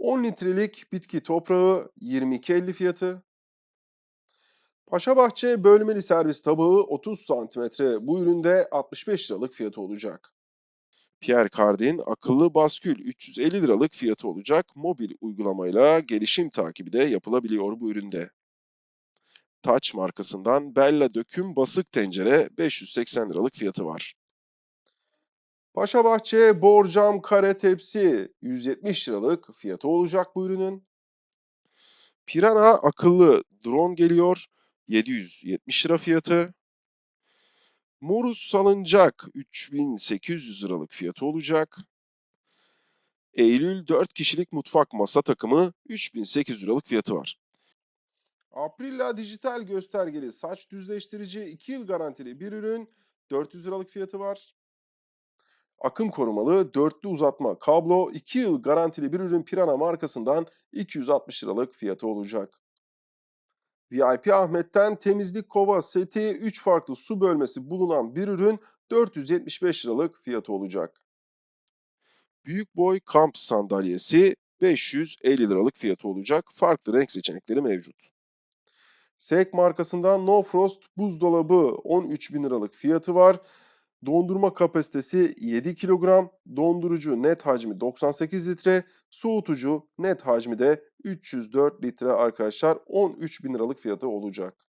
10 litrelik bitki toprağı 22.50 fiyatı. Paşabahçe bölmeli servis tabağı 30 santimetre. Bu üründe 65 liralık fiyatı olacak. Pierre Cardin akıllı baskül 350 liralık fiyatı olacak. Mobil uygulamayla gelişim takibi de yapılabiliyor bu üründe. Touch markasından Bella döküm basık tencere 580 liralık fiyatı var. Paşabahçe borcam kare tepsi 170 liralık fiyatı olacak bu ürünün. Pirana akıllı drone geliyor 770 lira fiyatı. Morus salıncak 3800 liralık fiyatı olacak. Eylül 4 kişilik mutfak masa takımı 3800 liralık fiyatı var. Aprilla dijital göstergeli saç düzleştirici 2 yıl garantili bir ürün 400 liralık fiyatı var. Akım korumalı dörtlü uzatma kablo 2 yıl garantili bir ürün Pirana markasından 260 liralık fiyatı olacak. VIP Ahmet'ten temizlik kova seti 3 farklı su bölmesi bulunan bir ürün 475 liralık fiyatı olacak. Büyük boy kamp sandalyesi 550 liralık fiyatı olacak. Farklı renk seçenekleri mevcut. Sek markasından No Frost buzdolabı 13 bin liralık fiyatı var. Dondurma kapasitesi 7 kilogram, dondurucu net hacmi 98 litre, soğutucu net hacmi de 304 litre arkadaşlar 13 bin liralık fiyatı olacak.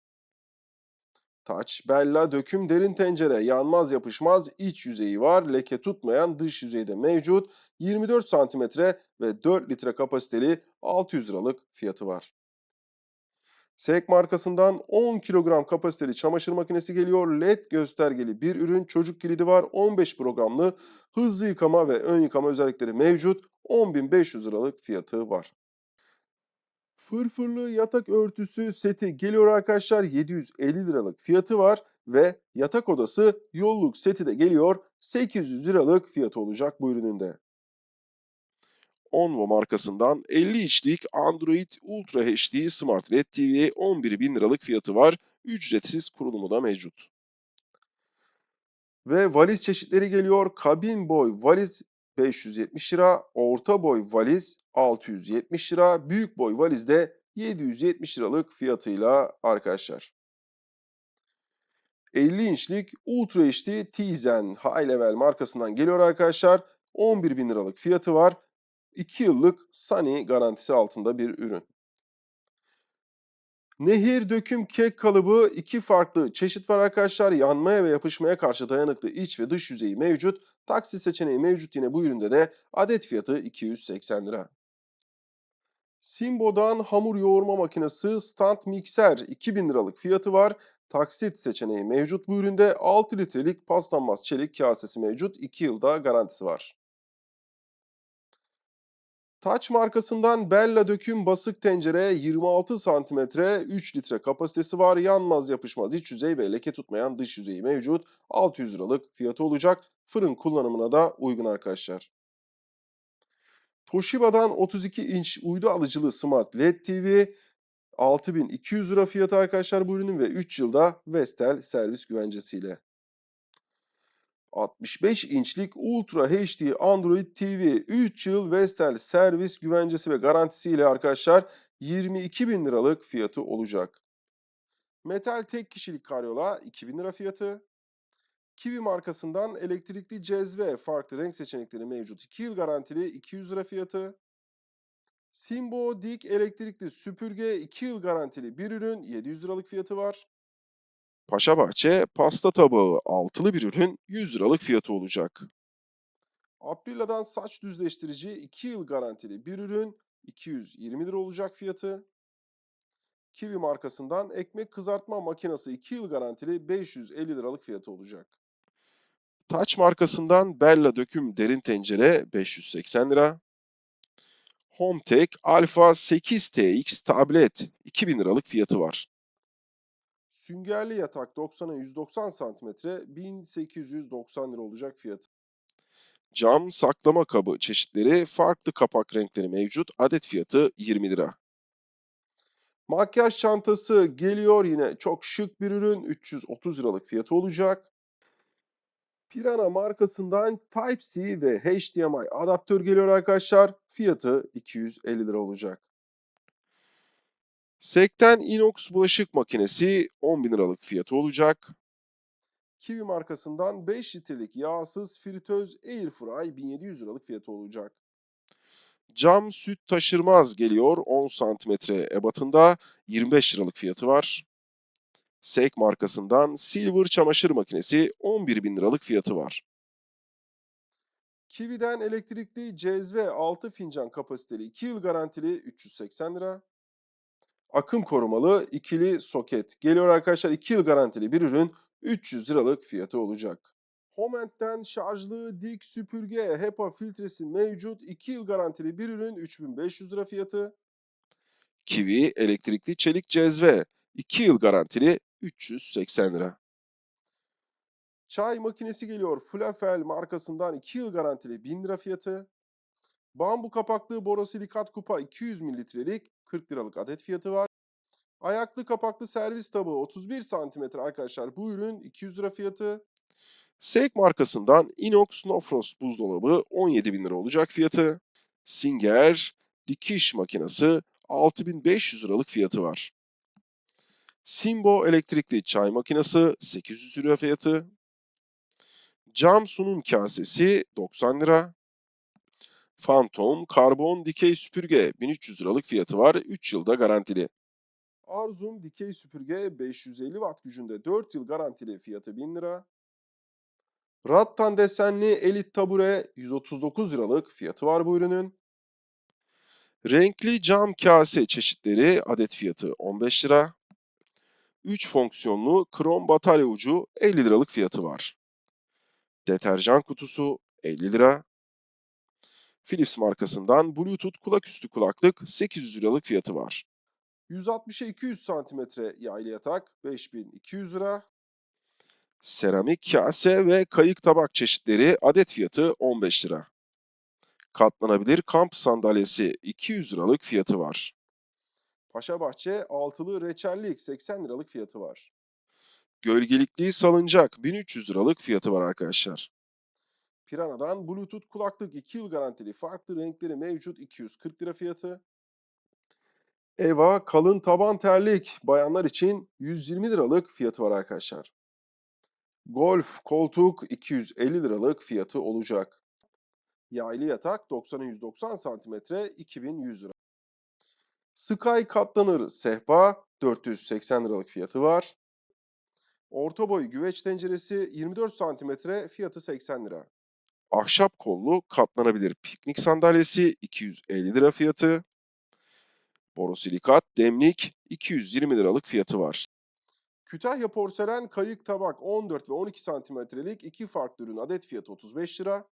Touch Bella döküm derin tencere yanmaz yapışmaz iç yüzeyi var. Leke tutmayan dış yüzeyde mevcut. 24 santimetre ve 4 litre kapasiteli 600 liralık fiyatı var. Sek markasından 10 kilogram kapasiteli çamaşır makinesi geliyor. LED göstergeli bir ürün. Çocuk kilidi var. 15 programlı hızlı yıkama ve ön yıkama özellikleri mevcut. 10.500 liralık fiyatı var. Fırfırlı yatak örtüsü seti geliyor arkadaşlar. 750 liralık fiyatı var ve yatak odası yolluk seti de geliyor. 800 liralık fiyatı olacak bu ürünün de. Onvo markasından 50 inçlik Android Ultra HD Smart LED TV 11 bin liralık fiyatı var. Ücretsiz kurulumu da mevcut. Ve valiz çeşitleri geliyor. Kabin boy valiz 570 lira, orta boy valiz 670 lira, büyük boy valiz de 770 liralık fiyatıyla arkadaşlar. 50 inçlik Ultra HD Tizen High Level markasından geliyor arkadaşlar. 11 bin liralık fiyatı var. 2 yıllık Sunny garantisi altında bir ürün. Nehir döküm kek kalıbı iki farklı çeşit var arkadaşlar. Yanmaya ve yapışmaya karşı dayanıklı iç ve dış yüzeyi mevcut. Taksi seçeneği mevcut yine bu üründe de adet fiyatı 280 lira. Simbo'dan hamur yoğurma makinesi stand mikser 2000 liralık fiyatı var. Taksit seçeneği mevcut bu üründe 6 litrelik paslanmaz çelik kasesi mevcut 2 yılda garantisi var. Touch markasından Bella döküm basık tencere 26 cm 3 litre kapasitesi var. Yanmaz yapışmaz iç yüzey ve leke tutmayan dış yüzeyi mevcut. 600 liralık fiyatı olacak. Fırın kullanımına da uygun arkadaşlar. Toshiba'dan 32 inç uydu alıcılı Smart LED TV 6200 lira fiyatı arkadaşlar bu ürünün ve 3 yılda Vestel servis güvencesiyle. 65 inçlik Ultra HD Android TV 3 yıl Vestel servis güvencesi ve garantisiyle arkadaşlar 22 bin liralık fiyatı olacak. Metal tek kişilik karyola 2000 lira fiyatı. Kiwi markasından elektrikli cezve farklı renk seçenekleri mevcut. 2 yıl garantili 200 lira fiyatı. Simbo Dik elektrikli süpürge 2 yıl garantili bir ürün 700 liralık fiyatı var. Paşabahçe pasta tabağı altılı bir ürün 100 liralık fiyatı olacak. Aprilla'dan saç düzleştirici 2 yıl garantili bir ürün 220 lira olacak fiyatı. Kiwi markasından ekmek kızartma makinesi 2 yıl garantili 550 liralık fiyatı olacak. Touch markasından Bella döküm derin tencere 580 lira. Hometech Alpha 8TX tablet 2000 liralık fiyatı var. Süngerli yatak 90'a 190 santimetre 1890 lira olacak fiyatı. Cam saklama kabı çeşitleri farklı kapak renkleri mevcut. Adet fiyatı 20 lira. Makyaj çantası geliyor yine çok şık bir ürün 330 liralık fiyatı olacak. Pirana markasından Type-C ve HDMI adaptör geliyor arkadaşlar. Fiyatı 250 lira olacak. Sekten inox bulaşık makinesi 10 bin liralık fiyatı olacak. Kiwi markasından 5 litrelik yağsız fritöz Airfry 1700 liralık fiyatı olacak. Cam süt taşırmaz geliyor 10 santimetre ebatında 25 liralık fiyatı var. Seik markasından Silver çamaşır makinesi 11 bin liralık fiyatı var. Kiwi'den elektrikli cezve 6 fincan kapasiteli 2 yıl garantili 380 lira. Akım korumalı ikili soket geliyor arkadaşlar 2 yıl garantili bir ürün 300 liralık fiyatı olacak. Homent'ten şarjlı dik süpürge HEPA filtresi mevcut 2 yıl garantili bir ürün 3500 lira fiyatı. Kiwi elektrikli çelik cezve 2 yıl garantili 380 lira. Çay makinesi geliyor. Flafel markasından 2 yıl garantili 1000 lira fiyatı. Bambu kapaklı borosilikat kupa 200 mililitrelik 40 liralık adet fiyatı var. Ayaklı kapaklı servis tabağı 31 santimetre arkadaşlar. Bu ürün 200 lira fiyatı. Seik markasından Inox No Frost buzdolabı 17 bin lira olacak fiyatı. Singer dikiş makinesi 6500 liralık fiyatı var. Simbo elektrikli çay makinesi 800 lira fiyatı. Cam sunum kasesi 90 lira. Phantom karbon dikey süpürge 1300 liralık fiyatı var. 3 yılda garantili. Arzum dikey süpürge 550 watt gücünde 4 yıl garantili fiyatı 1000 lira. Rattan desenli elit tabure 139 liralık fiyatı var bu ürünün. Renkli cam kase çeşitleri adet fiyatı 15 lira. 3 fonksiyonlu krom batarya ucu 50 liralık fiyatı var. Deterjan kutusu 50 lira. Philips markasından Bluetooth kulaküstü kulaklık 800 liralık fiyatı var. 160'a 200 santimetre yaylı yatak 5200 lira. Seramik kase ve kayık tabak çeşitleri adet fiyatı 15 lira. Katlanabilir kamp sandalyesi 200 liralık fiyatı var. Paşabahçe altılı reçellik 80 liralık fiyatı var. Gölgelikli salıncak 1300 liralık fiyatı var arkadaşlar. Pirana'dan Bluetooth kulaklık 2 yıl garantili farklı renkleri mevcut 240 lira fiyatı. Eva kalın taban terlik bayanlar için 120 liralık fiyatı var arkadaşlar. Golf koltuk 250 liralık fiyatı olacak. Yaylı yatak 90'a 190 santimetre 2100 lira. Sky katlanır sehpa 480 liralık fiyatı var. Orta boy güveç tenceresi 24 santimetre fiyatı 80 lira. Ahşap kollu katlanabilir piknik sandalyesi 250 lira fiyatı. Borosilikat demlik 220 liralık fiyatı var. Kütahya porselen kayık tabak 14 ve 12 santimetrelik iki farklı ürün adet fiyatı 35 lira.